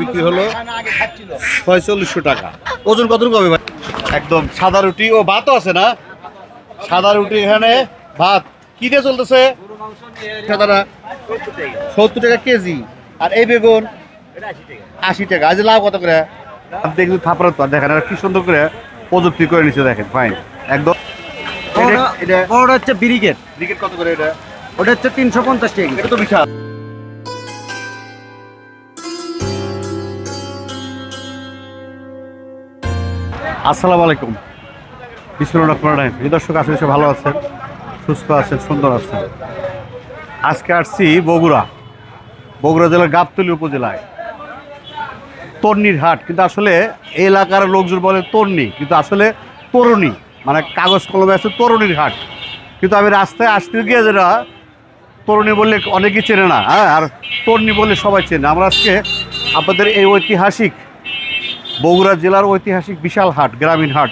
বিক্রি হলো ছয়চল্লিশশো টাকা। ওজন কতটুকু হবে ভাই? একদম সাদা রুটি। ও ভাতও আছে না? সাদা রুটি এখানে ভাত। কি দিয়ে চলতেছে? সত্তর টাকা কেজি। আর এই বেগুন? আশি টাকা। আজ লাভ কত করে? দেখুন থাপড়ার তো দেখেন আর কি সুন্দর করে প্রযুক্তি করে নিচ্ছে দেখেন ফাইন একদম। এটা- এটা হচ্ছে ব্রিগেড ক্রিকেট কত করে এটা? ওটা হচ্ছে তিনশো পঞ্চাশ টাকা এটা তো বিশাল। আসসালামু আলাইকুম। বিসমুল্লাহ রহমান রহিম। দর্শক আসলে সে ভালো আছেন, সুস্থ আছেন, সুন্দর আছেন। আজকে আসছি বগুড়া বগুড়া জেলার গাবতলী উপজেলায়। তর্নির হাট, কিন্তু আসলে এই এলাকার লোকজন বলে তর্নি কিন্তু আসলে তরুণী মানে কাগজ কলমে আছে তরুণীর হাট। কিন্তু আমি রাস্তায় আসতে গিয়ে যেটা, তরুণী বললে অনেকেই চেনে না হ্যাঁ আর তরুণী বললে সবাই চেনে। আমরা আজকে আপনাদের এই ঐতিহাসিক বগুড়া জেলার ঐতিহাসিক বিশাল হাট, গ্রামীণ হাট,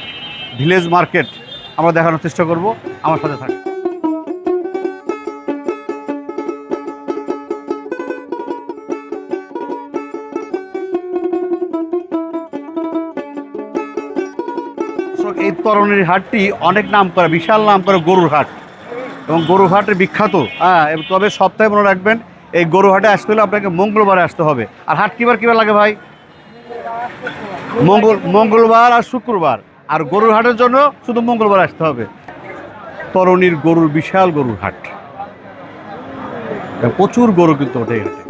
ভিলেজ মার্কেট আমরা দেখানোর চেষ্টা করব। আমার সাথে থাক। এই তরুণীর হাটটি অনেক নাম করে, বিশাল নাম করে গরুর হাট। এবং গরু হাটের বিখ্যাত। হ্যাঁ তবে সপ্তাহে মনে রাখবেন, এই গরু হাটে আসতে হলে আপনাকে মঙ্গলবারে আসতে হবে। আর হাট কিবার কিবার লাগে ভাই? মঙ্গল মঙ্গলবার আর শুক্রবার। আর গরুর হাটের জন্য শুধু মঙ্গলবার আসতে হবে। তরণীর গরুর বিশাল গরুর হাট। প্রচুর গরু কিন্তু ওঠে এই হাটে।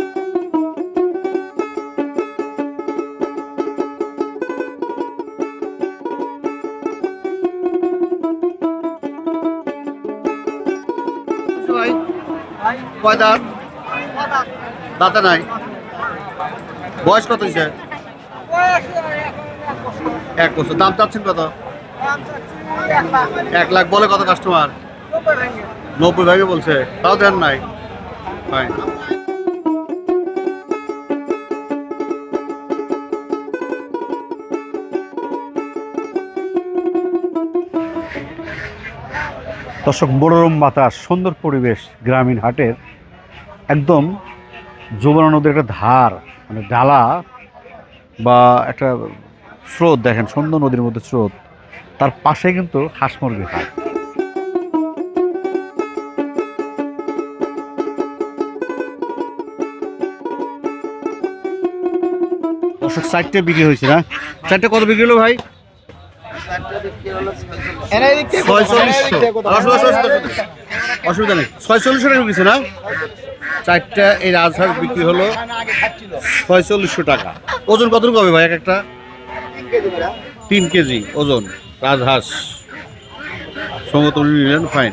কয় দাঁত? দাঁতে নাই। বয়স কত হয়েছে? এক বছর। দাম চাচ্ছেন কত? এক লাখ বলে কত কাস্টমার নব্বই ভাগে বলছে। তাও দেন নাই। Fine. দর্শক মনোরম বাতাস, সুন্দর পরিবেশ, গ্রামীণ হাটের একদম যমুনা নদীর একটা ধার মানে ডালা বা একটা স্রোত, দেখেন সুন্দর নদীর মধ্যে স্রোত। তার পাশে কিন্তু হাঁস হাট দর্শক, চারটে বিক্রি হয়েছে না? চারটে কত বিক্রি হলো ভাই? অসুবিধা নেই। ছয়চল্লিশশো টাকা বিক্রি না? চারটা এই রাজহাঁস বিক্রি হলো ছয়চল্লিশশো টাকা। ওজন কতটুকু হবে ভাই এক একটা? তিন কেজি ওজন রাজহাঁস। সমতল নিলেন ফাইন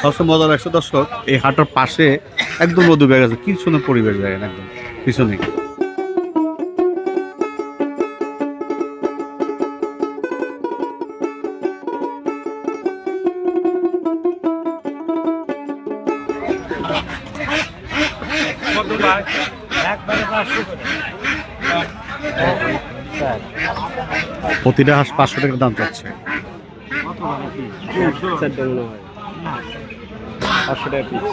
সবসময় মজা লাগছে দর্শক এই হাটের পাশে একদম নদী ব্যাগ আছে কি সুন্দর পরিবেশ দেখেন একদম পিছনে। প্রতিটা হাঁস পাঁচশো টাকার দাম চাচ্ছে। পাঁচশো টাকা পিস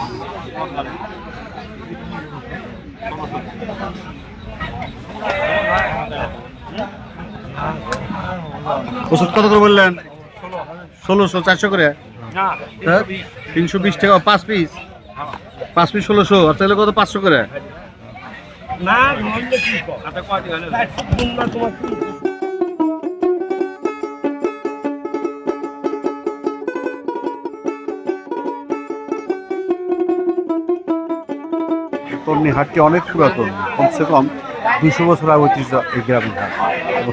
ওষুধ কত করে বললেন? ষোলোশো চারশো করে? তিনশো বিশ টাকা পাঁচ পিস পাঁচ পিস ষোলোশো আর তাহলে কত পাঁচশো করে? হাটটি অনেক পুরাতন, কমসে কম দুশো বছর আগে ঐতিহ্য এই গ্রামীণ হাট।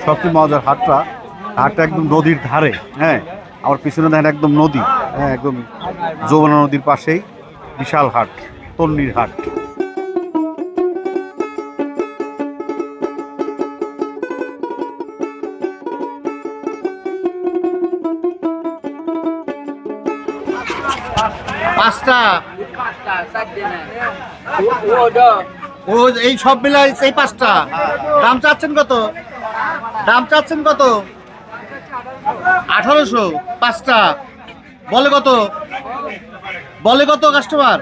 সবচেয়ে মজার হাটটা হাটটা একদম নদীর ধারে হ্যাঁ? আমার পিছনে দেখেন একদম নদী হ্যাঁ একদম যমুনা নদীর পাশেই বিশাল হাট, তন্নির হাট। পাঁচটা? ও, এই সব মিলাই এই পাঁচটা? দাম চাচ্ছেন কত? দাম চাচ্ছেন কত? আঠারোশো, পাঁচটা। বলে কত? বলে কত কাস্টমার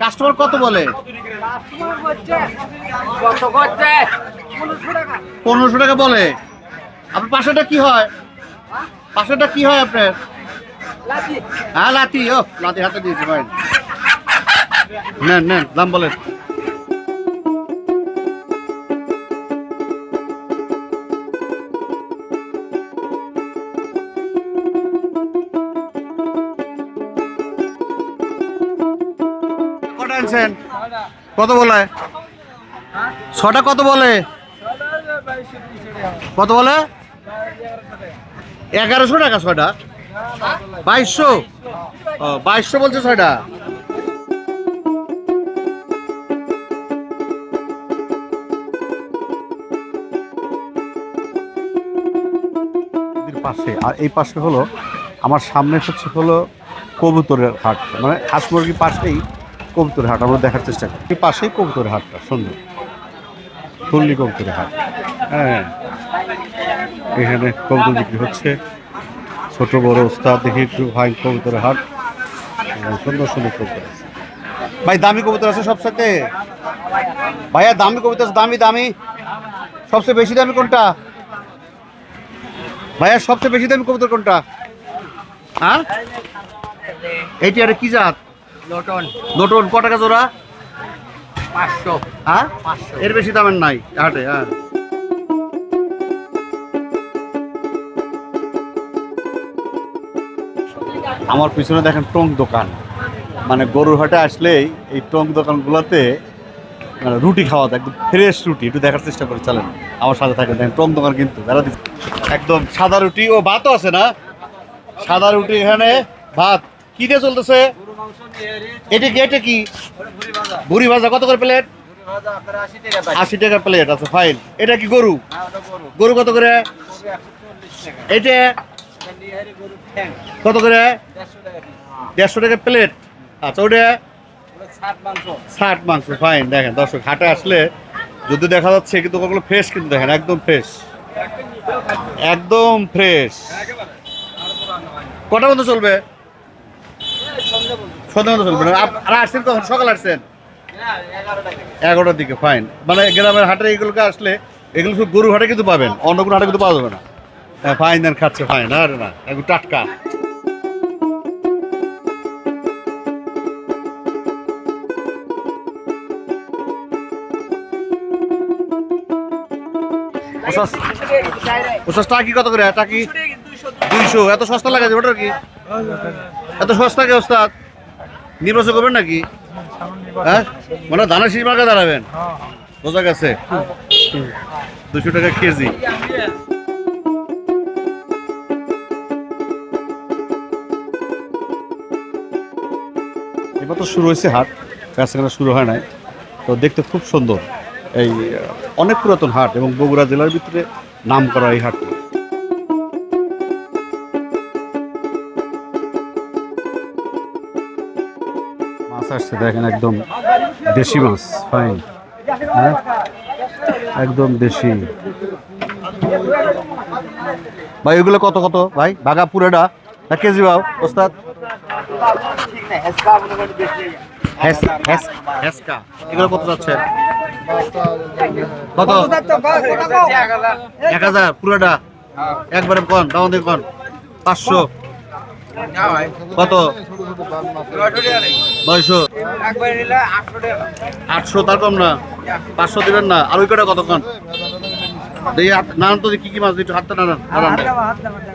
কাস্টমার কত বলে? পনেরোশো টাকা বলে। আপনার পাশেটা কি হয়? পাশেটা কি হয় আপনার? হ্যাঁ লাতি ও লাতি হাতে দিয়েছি ভাই। নেন নেন দাম বলেন। আনছেন? কত বলে? ছটা কত বলে? কত বলে? এগারোশো টাকা ছয়টা বাইশশো? ও, বাইশশো বলছে ছয়টা। পাশে। আর এই পাশে হলো, আমার সামনে হচ্ছে হলো কবুতরের হাট। মানে হাঁস মুরগির পাশেই কবুতরের হাট, আমরা দেখার চেষ্টা করি। এই পাশেই কবুতরের হাটটা, সুন্দর। পল্লী কবুতরের হাট। হ্যাঁ। এখানে কবুতর বিক্রি হচ্ছে। ছোট বড় ওস্তাদ দেখি একটু ভাই কবুতরের হাট। সুন্দর সুন্দর কবুতর ভাই দামি কবুতর আছে সবসাথে ভাইয়া দামি কবুতর আছে দামি দামি। সবচেয়ে বেশি দামি কোনটা? ভাইয়া সবচেয়ে বেশি দামি কবুতর কোনটা? হ্যাঁ? এইটি আরে কি জাত? লটন নতুন ক টাকা জোড়া? পাঁচশো। হ্যাঁ? এর বেশি দামের নাই হাটে হ্যাঁ। আমার পিছনে দেখেন টং দোকান। মানে গরুর হাটে আসলেই এই টং দোকানগুলোতে মানে রুটি খাওয়া যায়, একদম ফ্রেশ রুটি। একটু দেখার চেষ্টা করে, চলেন। আমার সাথে থাকেন, দেখেন টং দোকান কিন্তু, বেড়া একদম সাদা রুটি, ও ভাতও আছে না? সাদা রুটি এখানে, ভাত। কি দিয়ে চলতেছে? এটা কি এটা কি? বুড়ি ভাজা, কত করে প্লেট আশি টাকা প্লেট আছে ফাইল এটা কি গরু? গরু কত করে? এটা কত করে? দেড়শো টাকা প্লেট আচ্ছা ওটা? ষাট মাংস। ফাইন দেখেন দর্শক হাটে আসলে যদি দেখা যাচ্ছে কিন্তু ওগুলো ফ্রেশ কিন্তু দেখেন একদম ফ্রেশ একদম ফ্রেশ কটা মতো চলবে? সন্ধ্যা মতো চলবে আর আসছেন কখন? সকাল আসছেন? এগারোটার দিকে ফাইন মানে গ্রামের হাটে এগুলোকে আসলে এগুলো গরু হাটে কিন্তু পাবেন অন্য কোনো হাটে কিন্তু পাওয়া যাবে না। হ্যাঁ ফাইন খাচ্ছে ফাইন আরে না একটু টাটকা। পঞ্চাশ পঞ্চাশ কি কত করে? টাকি দুইশো এত সস্তা লাগে ওটার কি? এত সস্তা কি ওস্তাদ? নির্বাচন করবেন নাকি? হ্যাঁ? মানে ধানের শীষ মার্কা দাঁড়াবেন। বোঝা গেছে। দুশো টাকা কেজি। তো শুরু হয়েছে হাট, বেচাকেনা শুরু হয় নাই। তো দেখতে খুব সুন্দর এই অনেক পুরাতন হাট এবং বগুড়া জেলার ভিতরে নাম করা এই হাট মাছ আসছে, দেখেন একদম দেশি মাছ ফাইন হ্যাঁ? একদম দেশি। ভাই, এগুলো কত কত? ভাই বাঘা পুরেটা এক কেজি বাও ওস্তাদ। এগুলো কত যাচ্ছে? কত? এক হাজার পুরোটা? একবারে কন দাম দিয়ে কন? পাঁচশো। কত? নয়শো। আটশো তার কম না। পাঁচশো দিবেন না। আর ওই কটা কত কন? দেখি নানান তো কি কি মাছ একটু হাতটা নানান।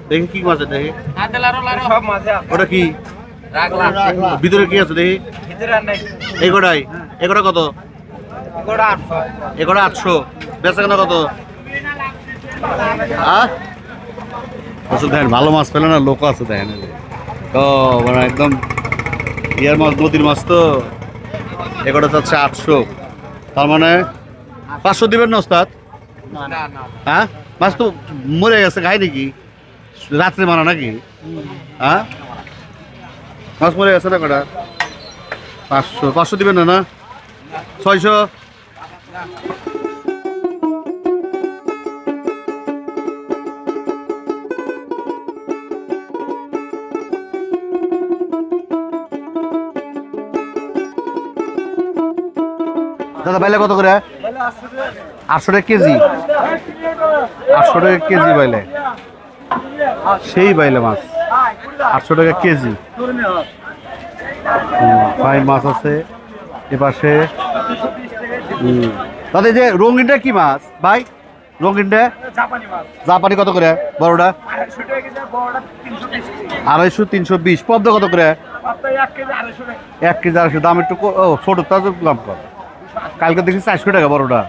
দেখি কি মাছ দেখি। ওটা কি? ভিতরে কি আছে দেখি? এই কটা কত? এগুলো আটশো। বেচা কেনা কত? আহ দেখেন ভালো মাছ পেলে না লোক আছে দেখেন। ও মানে একদম ইয়ার মাছ নদীর মাছ তো। এগুলো চাচ্ছে আটশো। তার মানে পাঁচশো দিবেন না ওস্তাদ? হ্যাঁ? মাছ তো মরে গেছে খাই নাকি? রাত্রে মারা নাকি? হ্যাঁ? মাছ মরে গেছে না কটা? পাঁচশো। পাঁচশো দিবেন না না? ছয়শো। দাদা, বাইলে কত করে? আটশো টাকা কেজি। আটশো টাকা কেজি বাইলে। সেই বাইলে মাছ। আটশো টাকা কেজি। ফাইন মাছ আছে। এপাশে এই যে রঙিনটা কি মাছ? ভাই রঙিনটা? জাপানি কত করে বড়টা? আড়াইশো তিনশো বিশ পদ্ম কত করে? এক কেজি আড়াইশো দাম একটু ও ছোট তার দাম কম। কালকে দেখি চারশো টাকা বড়টা।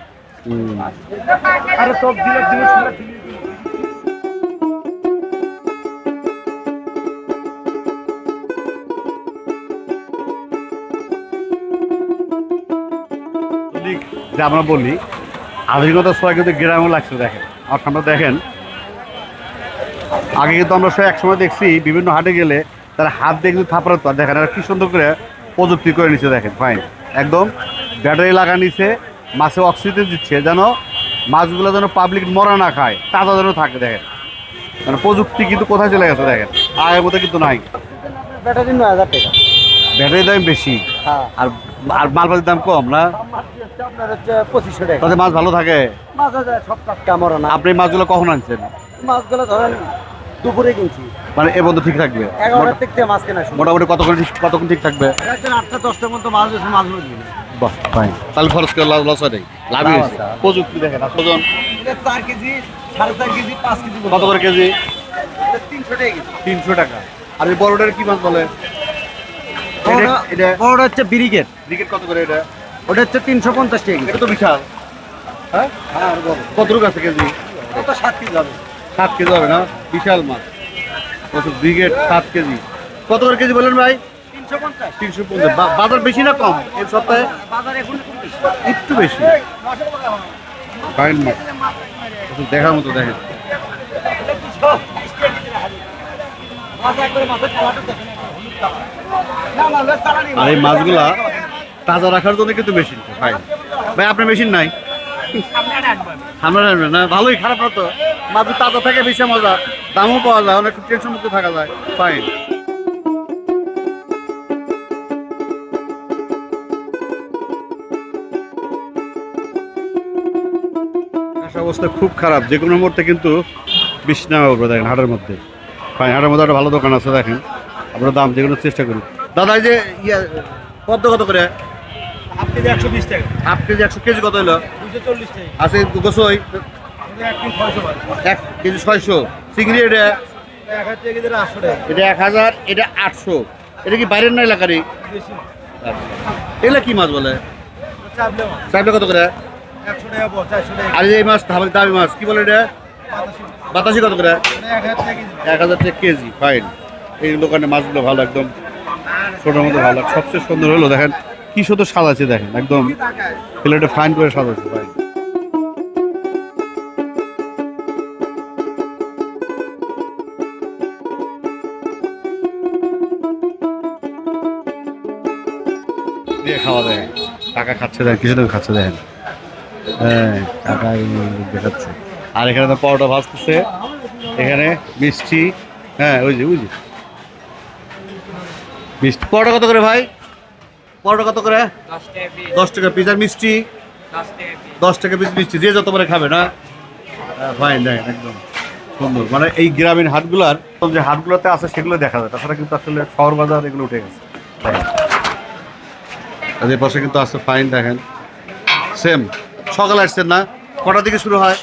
যে আমরা বলি আধুনিকতার সময় কিন্তু গ্রামও লাগছে দেখেন। আমরা দেখেন আগে কিন্তু আমরা সব একসময় দেখছি বিভিন্ন হাটে গেলে তারা হাত দিয়ে কিন্তু থাপড়াতো আর দেখেন আর কি সুন্দর করে প্রযুক্তি করে নিচ্ছে দেখেন ফাইন একদম ব্যাটারি লাগা নিছে মাছে অক্সিজেন দিচ্ছে যেন মাছগুলো যেন পাবলিক মরা না খায় তাজা যেন থাকে দেখেন। মানে প্রযুক্তি কিন্তু কোথায় চলে গেছে দেখেন। আগের মতো কিন্তু নাই। ব্যাটারি নয় হাজার টাকা। ব্যাটারির দাম বেশি। হ্যাঁ। আর আর মালপাতির দাম কম না? তাতে মাছ ভালো থাকে? আপনি মাছগুলো কখন আনছেন? মাছগুলো ধরেন দুপুরে কিনছি মানে এ বন্ধু ঠিক থাকবে? মাছ কেনা মোটামুটি কতক্ষণ কতক্ষণ ঠিক থাকবে? আটটা দশটার মতো মাছ আছে মাছ বাহ ফাইন তাহলে খরচ করে লাভ লস হয় লাভ হয়েছে। প্রযুক্তি দেখেন ওজন? চার কেজি সাড়ে চার কেজি পাঁচ কেজি কত করে কেজি? তিনশো টাকা তিনশো টাকা। আর এই বড়টার কি মাছ বলে? এটা- হচ্ছে ব্রিগেড। ক্রিকেট কত করে এটা? ওটা হচ্ছে তিনশো পঞ্চাশ টাকা এটা তো বিশাল। হ্যাঁ? হ্যাঁ কত আছে কেজি? কত সাত কেজি হবে। সাত কেজি হবে না? বিশাল মাছ। কত ব্রিগেড সাত কেজি। কত করে কেজি বলেন ভাই? তিনশো পঞ্চাশ। বাজার বেশি না কম এই সপ্তাহে। একটু বেশি। ফাইন মাছ। দেখার মতো দেখেন। মাছ একবারে মাছের কালারটা দেখেন। হলুদ কালার। আর এই মাছ। মাছগুলা তাজা রাখার জন্য কিন্তু মেশিন ভাই। ভাই, আপনার মেশিন নাই? না, ভালোই খারাপ হতো মাছ তাজা থাকে, বেশি মজা। দামও পাওয়া যায়, অনেক টেনশন মুক্ত থাকা যায়। ফাইন অবস্থা খুব খারাপ, যে কোনো মুহূর্তে কিন্তু বৃষ্টি নামে দেখেন, হাটের মধ্যে। ফাইন হাটের মধ্যে একটা ভালো দোকান আছে, দেখেন। আমরা দাম যে কোনো চেষ্টা করি। দাদা এই যে ইয়া কত কত করে? হাফ কেজি একশো বিশ টাকা। হাফ কেজি একশো কেজি কত হলো দুশো চল্লিশ টাকা। আছে গোসই এক কেজি ছয়শো চিংড়ি এটা? এটা এক হাজার এটা আটশো। এটা কি বাইরের না এলাকারই? বেশি এগুলো কি মাছ বলে? চাইলে কত করে? আর এই মাছ দামি মাছ কি বলে এটা? বাতাসি কত করে? এক হাজার টাকা কেজি। ফাইন এই দোকানে মাছগুলো ভালো একদম। ছোটোর মতো ভালো সবচেয়ে সুন্দর হলো, দেখেন, কি সুন্দর সাজাচ্ছে, দেখেন, একদম প্লেটে ফাইন করে সাজাচ্ছে ফাইন খাওয়া দেয়। কাকা খাচ্ছে, দেখেন কিছুদিন খাচ্ছে, দেখেন। হ্যাঁ আর এখানে তো পরোটা ভাজতেছে, এখানে মিষ্টি হ্যাঁ ওই যে ওই যে। মিষ্টি। পরোটা কত করে ভাই? পরোটা কত করে? দশ টাকা পিস আর মিষ্টি? দশ টাকা পিস মিষ্টি। যে যত করে খাবে না? ফাইন দেখেন একদম সুন্দর। মানে এই গ্রামীণ হাটগুলার যে হাটগুলোতে আছে সেগুলো দেখা যায়। তাছাড়া কিন্তু আসলে শহর বাজার এগুলো উঠে গেছে। আর এর পাশে কিন্তু আছে ফাইন দেখেন। সেম সকালে আসছেন না? কটা থেকে শুরু হয়?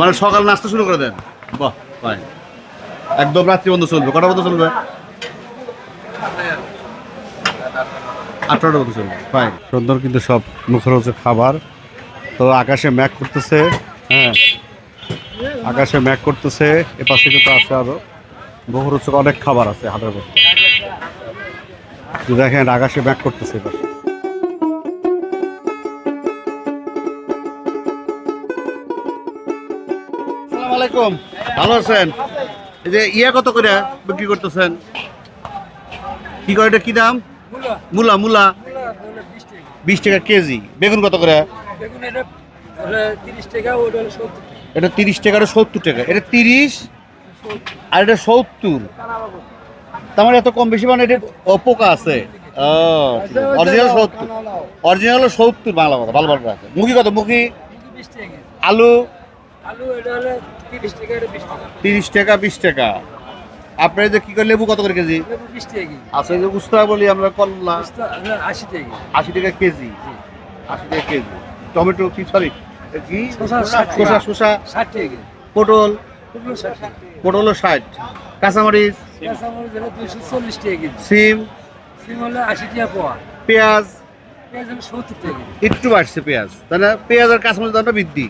মানে সকাল নাস্তা শুরু করে দেন। বাহ ফাইন একদম রাত্রি বন্ধ চলবে। কটা বন্ধ চলবে? আটটা বন্ধ চলবে ফাইন সুন্দর কিন্তু সব মুখরোচক খাবার। তো আকাশে ম্যাক করতেছে হ্যাঁ। আকাশে ম্যাক করতেছে এ পাশে কিন্তু আছে আরও। মুখরোচক অনেক খাবার আছে হাটের মধ্যে। দেখেন, আকাশে ব্যাক করতেছে এবার ভালো আছেন? এই যে ইয়া কত করে বিক্রি করতেছেন? কি করে এটা কি দাম? মূলা। মূলা বিশ টাকা। কেজি। বেগুন কত করে? এটা তিরিশ টাকা এটা সত্তর টাকা। এটা তিরিশ আর এটা সত্তর। তার মানে এত কম বেশি মানে এটা ও, পোকা আছে। অরিজিনাল সত্তর। অরিজিনাল সত্তর বাংলা কথা ভালো ভালো আছে মুখি কত? মুখি আলু? তিরিশ টাকা এটা বিশ টাকা। তিরিশ টাকা বিশ টাকা। আপনার যে কি করে লেবু কত করে কেজি? আচ্ছা যে উস্তা বলি আমরা উস্তা আশি টাকা আশি টাকা কেজি। আশি টাকা কেজি। টমেটো কি সরি কি? শসা শসা ষাট টাকা পটল? পটল ষাট। কাঁচামরিচ? চল্লিশ টাকা কেজি। সিম? সিম হলো আশি টাকা পোয়া। পেঁয়াজ? পেঁয়াজ হলো সত্তর টাকা একটু বাড়ছে পেঁয়াজ। তাই না পেঁয়াজ আর কাঁচামরিচ দামটা বৃদ্ধি।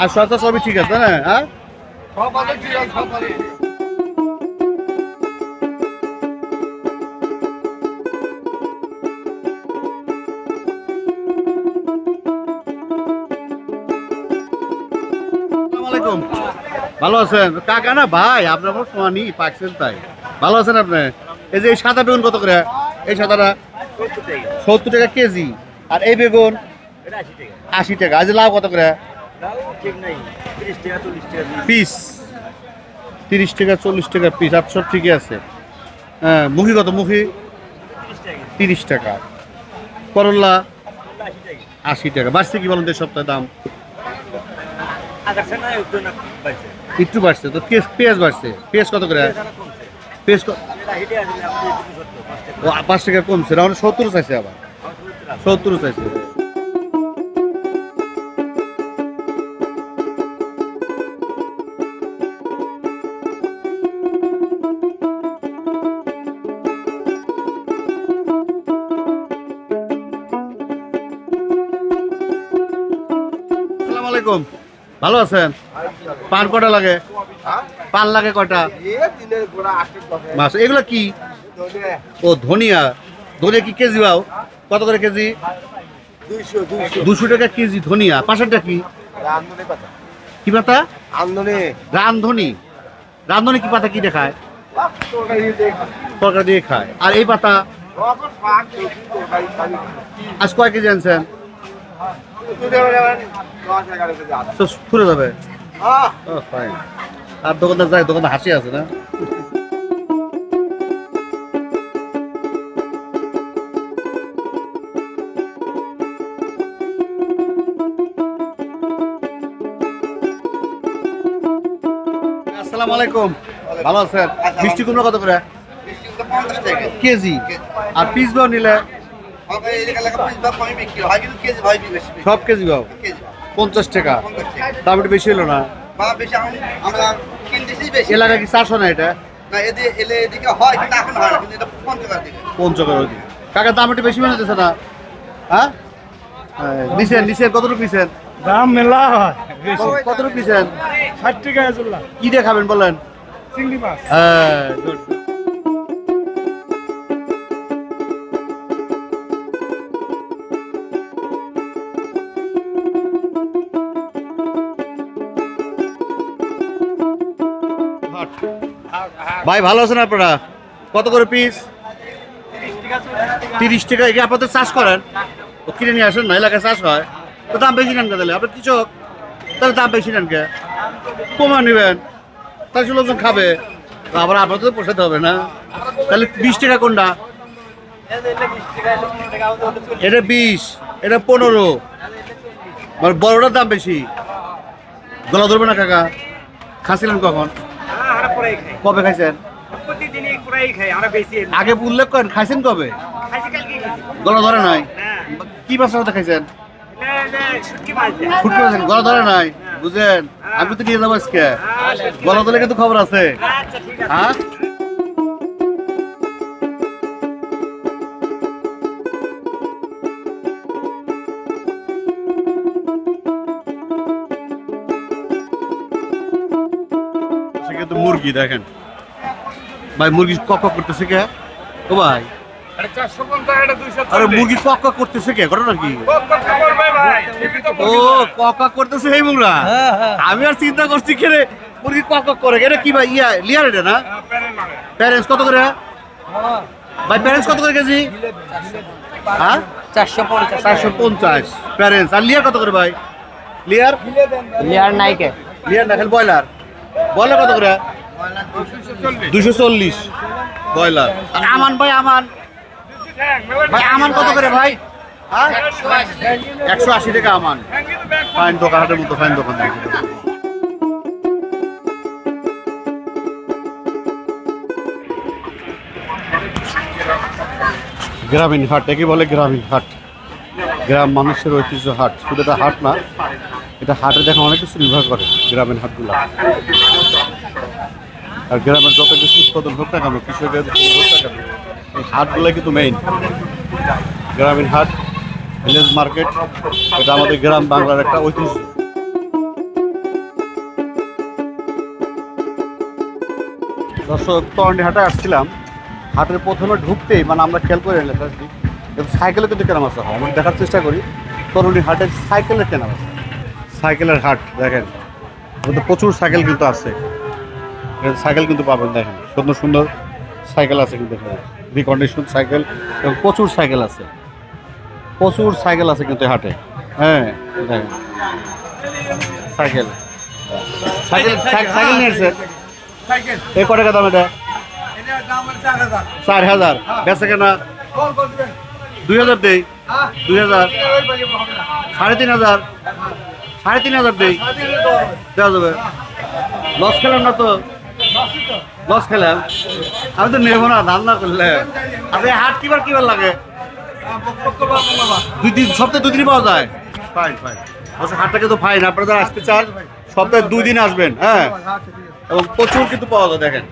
আর সরকার সবই ঠিক আছে না হ্যাঁ? আলাইকুম। ভালো আছেন? কাকা না ভাই আপনার আমার সমানই পাকছেন তাই। ভালো আছেন আপনি? এই যে এই সাদা বেগুন কত করে? এই সাদাটা সত্তর টাকা। কেজি। আর এই বেগুন? আশি টাকা। আজ লাভ কত করে? পিস তিরিশ টাকা চল্লিশ টাকা পিস আর সব ঠিকই আছে। হ্যাঁ মুখি কত? মুখি তিরিশ টাকা। করল্লা আশি টাকা। বাড়ছে কি বলেন সপ্তাহে দাম? একটু বাড়ছে তো পেঁয়াজ- বাড়ছে। পেঁয়াজ কত করে? পেঁয়াজ পাঁচ টাকা। কমছে। না সত্তর চাইছে আবার। সত্তর চাইছে। ভালো আছেন? পান কটা লাগে? পান লাগে কটা? মাছ, এগুলো কি? ও, ধনিয়া। ধনিয়া কি কেজি পাও কত করে কেজি? দুশো টাকা কেজি ধনিয়া। পাশেরটা কি? কি পাতা? রামধনি রামধনি কি পাতা? কি দেখায়? তরকারি দিয়ে খায়। আর এই পাতা? আজ কয় কেজি আনছেন? ফুরে যাবে। আর দোকানদার যায় দোকানদার হাসি আছে না? আসসালামু আলাইকুম। ভালো আছেন? মিষ্টি কুমড়ো কত করে? কেজি। আর পিস নিলে? সব কেজি বাও পঞ্চাশ টাকা। দাম একটু বেশি হলো না? এলাকা কি চারশো না এটা? কাকা দাম একটু বেশি মনে না? হ্যাঁ? হ্যাঁ, নিছেন নিছেন কতটুকু নিছেন? দাম মেলা হয় কতটুকু নিছেন? ষাট টাকা কি দিয়ে খাবেন বলেন? চিংড়ি মাছ। হ্যাঁ ভাই, ভালো আছেন আপনারা? কত করে পিস তিরিশ টাকা। এগুলো আপনাদের চাষ করেন? ও কিনে নিয়ে আসেন না, এলাকায় চাষ হয়। তো দাম বেশি নেন তাহলে? আপনার কৃষক, তাহলে দাম বেশি নেন কে? কমা নেবেন। তাহলে লোকজন খাবে। আবার আপনাদের তো পোষাতে হবে না। তাহলে বিশ টাকা কোনটা? এটা বিশ, এটা পনেরো। মানে বড়টার দাম বেশি। গলা ধরবে না কাকা? খাসিলেন কখন? কবে খাইছেন? আগে উল্লেখ করেন খাইছেন কবে? গলা ধরে নাই? হ্যাঁ। কি মাছের মধ্যে খাইছেন? গলা ধরে নাই? বুঝেন? আমি তো নিয়ে যাব আজকে। গলা ধরে কিন্তু খবর আছে। আচ্ছা আছে। হ্যাঁ? মুরগি দেখেন। ভাই মুরগি কক করতেছে কে? ও ভাই। আরে মুরগি কক করতেছে কে? ঘটনা কি? ও কক করতেছে এই মুগরা আমি আর চিন্তা করছি কে মুরগি কক কক করে। এটা কি ভাই ইয়া লিয়ার এটা না? প্যারেন্টস কত করে? ভাই প্যারেন্টস কত করে কেজি? হ্যাঁ? চারশো পঞ্চাশ। চারশো পঞ্চাশ। প্যারেন্টস আর লিয়ার কত করে ভাই? লিয়ার? লিয়ার নাইকে। লিয়ার না খালি ব্রয়লার। ব্রয়লার কত করে? দুশো চল্লিশ। ব্রয়লার। আর আমান ভাই আমান। ভাই আমান কত করে ভাই? হ্যাঁ? একশো আশি টাকা আমান। ফাইন দোকান হাটের মতো ফাইন দোকান গ্রামীণ হাট একে বলে গ্রামীণ হাট। গ্রাম মানুষের ঐতিহ্য হাট। শুধু এটা হাট না এটা হাটে দেখা অনেক কিছু নির্ভর করে গ্রামীণ হাটগুলো। আর গ্রামের যত কিছু উৎপাদন হোক না কেন, কৃষকের হোক কেন, এই হাটগুলো কিন্তু মেইন গ্রামীণ হাট ভিলেজ মার্কেট এটা আমাদের গ্রাম বাংলার একটা ঐতিহ্য। দর্শক, তরণী হাটে আসছিলাম। হাটের প্রথমে ঢুকতেই মানে আমরা খেয়াল করে নিলাম সাইকেলে কিন্তু কেনা মাছ হয়, আমরা দেখার চেষ্টা করি। তরুণী হাটের সাইকেলের কেনা মাছ সাইকেলের হাট, দেখেন। প্রচুর সাইকেল কিন্তু আছে। সাইকেল কিন্তু পাবেন দেখেন। সুন্দর সুন্দর সাইকেল আছে কিন্তু এখানে। রিকন্ডিশন সাইকেল এবং প্রচুর সাইকেল আছে। প্রচুর সাইকেল আছে কিন্তু হাটে। হ্যাঁ দেখেন। সাইকেল সাইকেল সাইকেল নিয়েছে। কত টাকা দাম এটা? চার হাজার। বেচে কেনা? দুই হাজার দেই। হ্যাঁ। দুই হাজার। সাড়ে তিন হাজার। সাড়ে তিন হাজার দেই। দেওয়া যাবে। লস খেলাম না তো। লস খেলাম। আমি তো নেব না ধান্দা করলে। আপনি হাট কিবার কিবার লাগে? দুই দিন সপ্তাহে দুই দিনই পাওয়া যায়। ফাইন ফাইন অবশ্য হাটটাকে তো ফাইন আপনারা আসতে চান সপ্তাহে দুই দিন আসবেন হ্যাঁ? এবং প্রচুর কিন্তু পাওয়া যায় দেখেন।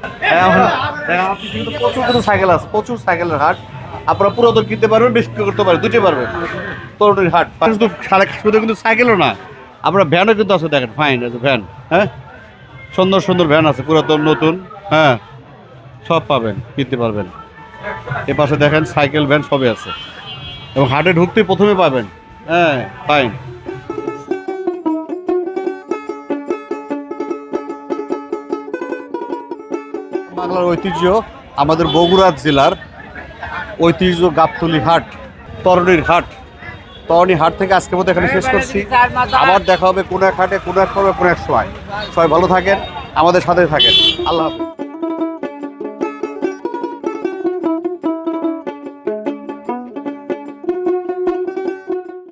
দেখেন আপনি কিন্তু প্রচুর কিন্তু সাইকেল আছে প্রচুর সাইকেলের হাট। আপনারা পুরাতন কিনতে পারবেন বিক্রি করতে পারবেন দুটোই পারবেন। তরুণীর হাট শুধু সারা শুধু কিন্তু সাইকেলও না। আপনার ভ্যানও কিন্তু আছে দেখেন ফাইন আছে ভ্যান হ্যাঁ? সুন্দর সুন্দর ভ্যান আছে, পুরাতন, নতুন হ্যাঁ সব পাবেন, কিনতে পারবেন। এ পাশে দেখেন সাইকেল, ভ্যান সবই আছে। এবং হাটে ঢুকতেই প্রথমে পাবেন হ্যাঁ ফাইন বাংলার ঐতিহ্য, আমাদের বগুড়া জেলার ঐতিহ্য গাবতলি হাট, তরণীর হাট। তরণী হাট থেকে আজকে মতো এখানে শেষ করছি। আবার দেখা হবে কোন এক হাটে কোন এক সময় কোন এক সময়। সবাই ভালো থাকেন আমাদের সাথে থাকেন। আল্লাহ হাফেজ।